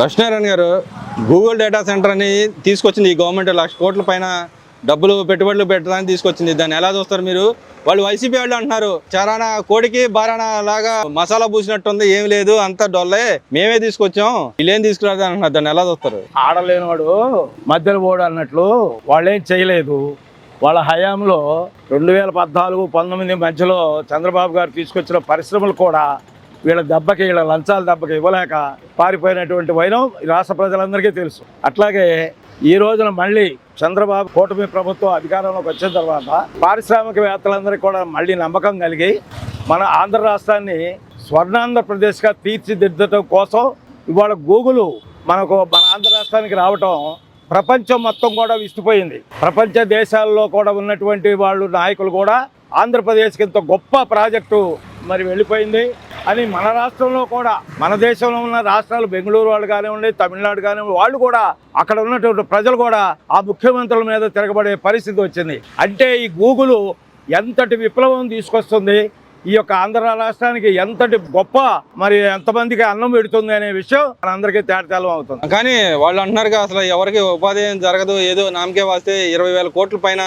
లక్ష్మీనారాయణ గారు Google data centre అని తీసుకొచ్చింది ఈ గవర్నమెంట్ లక్ష కోట్ల పైన డబ్బులు పెట్టుబడులు పెట్టడానికి తీసుకొచ్చింది. దాన్ని ఎలా చూస్తారు మీరు? వాళ్ళు వైసీపీ వాళ్ళు అంటున్నారు చరానా కోడికి బారానా లాగా మసాలా పూసినట్టుంది ఏం లేదు అంత డొల్లే మేమే తీసుకొచ్చాం వీళ్ళేం తీసుకురాదు అంటున్నారు దాన్ని ఎలా చూస్తారు? ఆడలేనివాడు మధ్యలో పోడు అన్నట్లు వాళ్ళేం చేయలేదు. వాళ్ళ హయాంలో రెండు వేల పద్నాలుగు పంతొమ్మిది మధ్యలో చంద్రబాబు గారు తీసుకొచ్చిన పరిశ్రమలు కూడా వీళ్ళ దెబ్బకి వీళ్ళ లంచాల దెబ్బకి ఇవ్వలేక పారిపోయినటువంటి వైనం రాష్ట్ర ప్రజలందరికీ తెలుసు. అట్లాగే ఈ రోజున మళ్ళీ చంద్రబాబు కూటమి ప్రభుత్వం అధికారంలోకి వచ్చిన తర్వాత పారిశ్రామికవేత్తలందరికీ కూడా మళ్ళీ నమ్మకం కలిగి మన ఆంధ్ర రాష్ట్రాన్ని స్వర్ణాంధ్రప్రదేశ్గా తీర్చిదిద్దటం కోసం ఇవాళ గూగుల్ మనకు మన ఆంధ్ర రాష్ట్రానికి రావటం ప్రపంచం మొత్తం కూడా విస్తుపోయింది. ప్రపంచ దేశాల్లో కూడా ఉన్నటువంటి వాళ్ళు నాయకులు కూడా ఆంధ్రప్రదేశ్కి ఇంత గొప్ప ప్రాజెక్టు మరి వెళ్ళిపోయింది. అని మన రాష్ట్రంలో కూడా మన దేశంలో ఉన్న రాష్ట్రాలు బెంగళూరు వాళ్ళు కానివ్వండి తమిళనాడు కానివ్వండి వాళ్ళు కూడా అక్కడ ఉన్నటువంటి ప్రజలు కూడా ఆ ముఖ్యమంత్రుల మీద తిరగబడే పరిస్థితి వచ్చింది. అంటే ఈ గూగుల్ ఎంతటి విప్లవం తీసుకొస్తుంది ఈ యొక్క ఆంధ్ర రాష్ట్రానికి ఎంతటి గొప్ప మరి ఎంతమందికి అన్నం పెడుతుంది అనే విషయం మనందరికీ తేటతెల్లం అవుతుంది. కానీ వాళ్ళు అంటున్నారు అసలు ఎవరికి ఉపాధి ఏం జరగదు ఏదో నామకే వాస్తే ఇరవై వేల కోట్ల పైన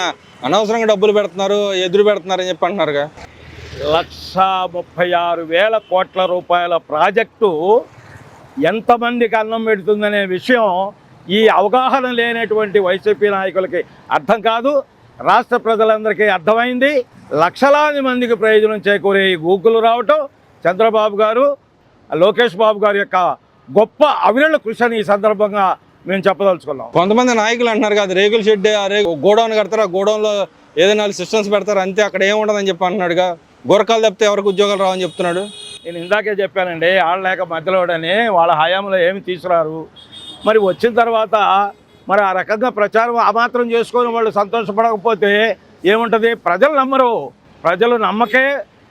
అనవసరంగా డబ్బులు పెడుతున్నారు ఎదురు పెడుతున్నారు అని చెప్పి అంటున్నారుగా. లక్ష ముప్పై ఆరు వేల కోట్ల రూపాయల ప్రాజెక్టు ఎంతమందికి అన్నం పెడుతుందనే విషయం ఈ అవగాహన లేనటువంటి వైసీపీ నాయకులకి అర్థం కాదు. రాష్ట్ర ప్రజలందరికీ అర్థమైంది. లక్షలాది మందికి ప్రయోజనం చేకూరే ఈ గూగుల్ రావటం చంద్రబాబు గారు లోకేష్ బాబు గారి యొక్క గొప్ప అవిరళ కృషిని ఈ సందర్భంగా మేము చెప్పదలుచుకున్నాం. కొంతమంది నాయకులు అంటున్నారు కదా రేకుల షెడ్ ఆ గోడౌన్ కడతారు ఆ గోడౌన్లో ఏదైనా సిస్టమ్స్ పెడతారు అంతే అక్కడ ఏం ఉండదని చెప్పి అంటున్నాడుగా. గురకాలు తప్పితే ఎవరికి ఉద్యోగాలు రావని చెప్తున్నాడు? నేను ఇందాకే చెప్పానండి ఆడలేక మధ్యలోడని వాళ్ళ హయాంలో ఏమి తీసుకురారు. మరి వచ్చిన తర్వాత మరి ఆ రకంగా ప్రచారం ఆ మాత్రం చేసుకొని వాళ్ళు సంతోషపడకపోతే ఏముంటుంది? ప్రజలు నమ్మరు. ప్రజలు నమ్మకే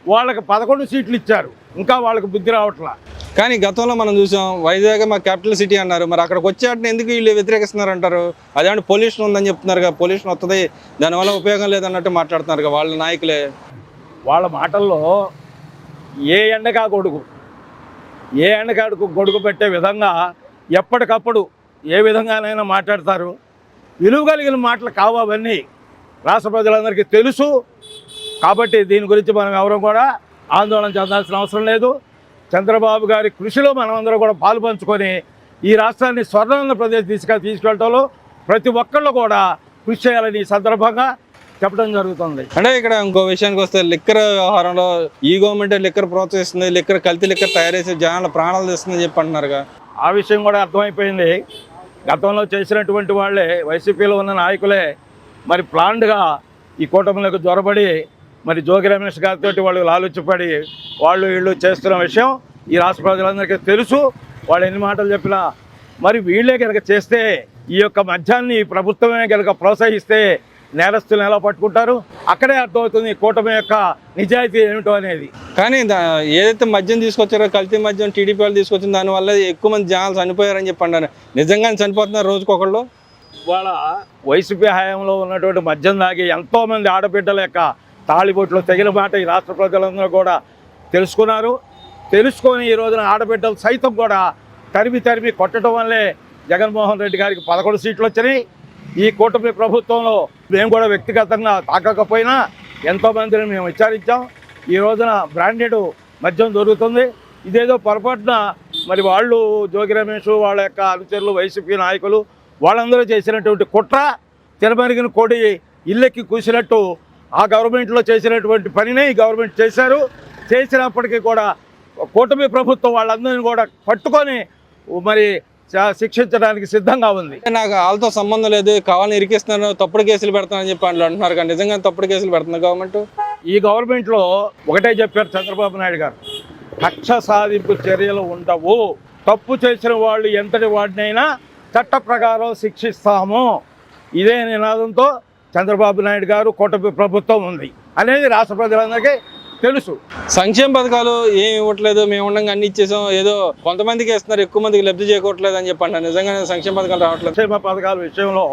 వాళ్ళకి పదకొండు సీట్లు ఇచ్చారు. ఇంకా వాళ్ళకి బుద్ధి రావట్లా. కానీ గతంలో మనం చూసాం వైజాగ్ మా క్యాపిటల్ సిటీ అన్నారు. మరి అక్కడికి వచ్చేటని ఎందుకు వీళ్ళు వ్యతిరేకిస్తున్నారు అంటారు అదేమంటే పొల్యూషన్ ఉందని చెప్తున్నారు కదా పొల్యూషన్ వస్తుంది దానివల్ల ఉపయోగం లేదన్నట్టు మాట్లాడుతున్నారు కదా వాళ్ళ నాయకులే. వాళ్ళ మాటల్లో ఏ ఎండకా గొడుగు? ఏ ఎండకాడుకు గొడుగు పెట్టే విధంగా ఎప్పటికప్పుడు ఏ విధంగానైనా మాట్లాడతారు? విలువ కలిగిన మాటలు కావు అవన్నీ రాష్ట్ర ప్రజలందరికీ తెలుసు. కాబట్టి దీని గురించి మనం ఎవరూ కూడా ఆందోళన చెందాల్సిన అవసరం లేదు. చంద్రబాబు గారి కృషిలో మనమందరం కూడా పాలు పంచుకొని ఈ రాష్ట్రాన్ని స్వర్ణాంధ్రప్రదేశ్ తీసుకు తీసుకెళ్ళటంలో ప్రతి ఒక్కళ్ళు కూడా కృషి చేయాలని ఈ సందర్భంగా చెప్పడం జరుగుతుంది. అంటే ఇక్కడ ఇంకో విషయానికి వస్తే లిక్కర్ వ్యవహారంలో ఈ గవర్నమెంట్ లిక్కర్ ప్రోత్సహిస్తుంది లిక్కర్ కల్తీ లిక్కర్ తయారు చేసి జనాల ప్రాణాలు తెస్తుందని చెప్పి అంటున్నారుగా. ఆ విషయం కూడా అర్థమైపోయింది. గతంలో చేసినటువంటి వాళ్ళే వైసీపీలో ఉన్న నాయకులే మరి ప్లాండ్గా ఈ కూటమిలకు జ్వరబడి మరి జోగి రమేష్ గారితో వాళ్ళు లాలుచిపడి వాళ్ళు వీళ్ళు చేస్తున్న విషయం ఈ రాష్ట్ర ప్రజలందరికీ తెలుసు. వాళ్ళు ఎన్ని మాటలు చెప్పినా మరి వీళ్ళే కనుక చేస్తే ఈ యొక్క మద్యాన్ని ప్రభుత్వమే కనుక ప్రోత్సహిస్తే నేరస్తులను ఎలా పట్టుకుంటారు? అక్కడే అర్థమవుతుంది కూటమి యొక్క నిజాయితీ ఏమిటో అనేది. కానీ ఏదైతే మద్యం తీసుకొచ్చారో కల్తీ మద్యం టీడీపీ వాళ్ళు తీసుకొచ్చిన దానివల్ల ఎక్కువ మంది జనాలు చనిపోయారని చెప్పి అన్నారు. నిజంగానే చనిపోతున్నారు రోజుకొకళ్ళు? వాళ్ళ వైసీపీ హయాంలో ఉన్నటువంటి మద్యం తాగి ఎంతోమంది ఆడబిడ్డల యొక్క తాళిబొట్లు తెగిన మాట ఈ రాష్ట్ర ప్రజలందరూ కూడా తెలుసుకున్నారు. తెలుసుకొని ఈ రోజున ఆడబిడ్డలు సైతం కూడా తరిమి తరిమి కొట్టడం వల్లే జగన్మోహన్ రెడ్డి గారికి పదకొండు సీట్లు వచ్చినాయి. ఈ కూటమి ప్రభుత్వంలో మేము కూడా వ్యక్తిగతంగా తాకకపోయినా ఎంతోమందిని మేము విచారించాం. ఈ రోజున బ్రాండెడ్ మద్యం దొరుకుతుంది. ఇదేదో పొరపాటున మరి వాళ్ళు జోగి రమేష్ వాళ్ళ యొక్క అనుచరులు వైసీపీ నాయకులు వాళ్ళందరూ చేసినటువంటి కుట్ర తినమరిగిన కోడి ఇల్లెక్కి కూసినట్టు ఆ గవర్నమెంట్లో చేసినటువంటి పనినే ఈ గవర్నమెంట్ చేశారు. చేసినప్పటికీ కూడా కూటమి ప్రభుత్వం వాళ్ళందరినీ కూడా పట్టుకొని మరి శిక్షించడానికి సిద్ధంగా ఉంది. నాకు వాళ్ళతో సంబంధం లేదు కావాలని ఇరికిస్తున్నారు తప్పుడు కేసులు పెడతానని చెప్పి వాళ్ళు అంటున్నారు కానీ నిజంగా తప్పుడు కేసులు పెడుతున్నారు గవర్నమెంట్? ఈ గవర్నమెంట్లో ఒకటే చెప్పారు చంద్రబాబు నాయుడు గారు. కక్ష సాధింపు చర్యలు ఉండవు. తప్పు చేసిన వాళ్ళు ఎంతటి వాడినైనా చట్ట ప్రకారం శిక్షిస్తాము. ఇదే నినాదంతో చంద్రబాబు నాయుడు గారు కూటమి ప్రభుత్వం ఉంది. అనేది రాష్ట్ర ప్రజలందరికీ తెలుసు. సంక్షేమ పథకాలు ఏం ఇవ్వట్లేదు మేము ఉండగా అన్ని ఇచ్చేసాం. ఏదో కొంతమందికి ఇస్తున్నారు ఎక్కువ మందికి లబ్ధి చేకూరట్లేదు అని చెప్పి అంటారు నిజంగానే సంక్షేమ పథకాలు రావట్లేదు. సంక్షేమ పథకాల విషయంలో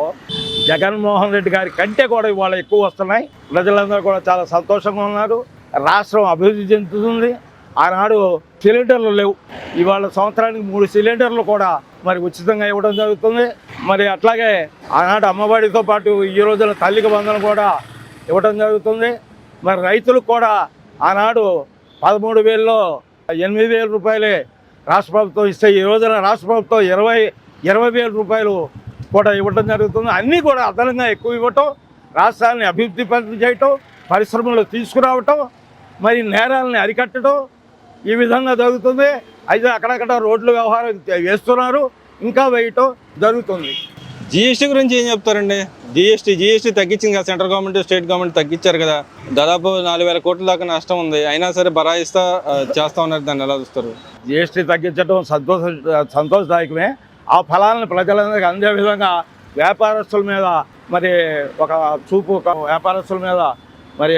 జగన్మోహన్ రెడ్డి గారి కంటే కూడా ఇవాళ ఎక్కువ వస్తున్నాయి. ప్రజలందరూ కూడా చాలా సంతోషంగా ఉన్నారు. రాష్ట్రం అభివృద్ధి చెందుతుంది. ఆనాడు సిలిండర్లు లేవు. ఇవాళ సంవత్సరానికి మూడు సిలిండర్లు కూడా మరి ఉచితంగా ఇవ్వడం జరుగుతుంది. మరి అట్లాగే ఆనాడు అమ్మఒడితో పాటు ఈ రోజున తల్లికి వందనం కూడా ఇవ్వడం జరుగుతుంది. మరి రైతులకు కూడా ఆనాడు పదమూడు వేలలో ఎనిమిది వేల రూపాయలే రాష్ట్ర ప్రభుత్వం ఇస్తే ఈ రోజున రాష్ట్ర ప్రభుత్వం ఇరవై ఇరవై వేల రూపాయలు కూడా ఇవ్వడం జరుగుతుంది. అన్నీ కూడా అదనంగా ఎక్కువ ఇవ్వటం రాష్ట్రాన్ని అభివృద్ధి పరి చేయటం పరిశ్రమలు తీసుకురావటం మరి నేరాలని అరికట్టడం ఈ విధంగా జరుగుతుంది. అయితే అక్కడక్కడ రోడ్లు వ్యవహారం వేస్తున్నారు ఇంకా వేయటం జరుగుతుంది. జిఎస్టీ గురించి ఏం చెప్తారండి? జిఎస్టీ జిఎస్టీ తగ్గించింది కదా సెంట్రల్ గవర్నమెంట్ స్టేట్ గవర్నమెంట్ తగ్గించారు కదా. దాదాపు నాలుగు వేల కోట్ల దాకా నష్టం ఉంది. అయినా సరే బరాయిస్తా చేస్తా ఉన్నారు దాన్ని ఎలా చూస్తారు? జిఎస్టీ తగ్గించడం సంతోష సంతోషదాయకమే. ఆ ఫలాలను ప్రజలందరికీ అందే విధంగా వ్యాపారస్తుల మీద మరి ఒక చూపు వ్యాపారస్తుల మీద మరి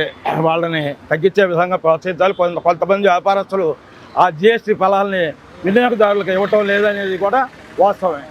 వాళ్ళని తగ్గించే విధంగా ప్రోత్సహించాలి. కొంత కొంతమంది వ్యాపారస్తులు ఆ జిఎస్టీ ఫలాల్ని వినియోగదారులకు ఇవ్వటం లేదనేది కూడా వాస్తవమే.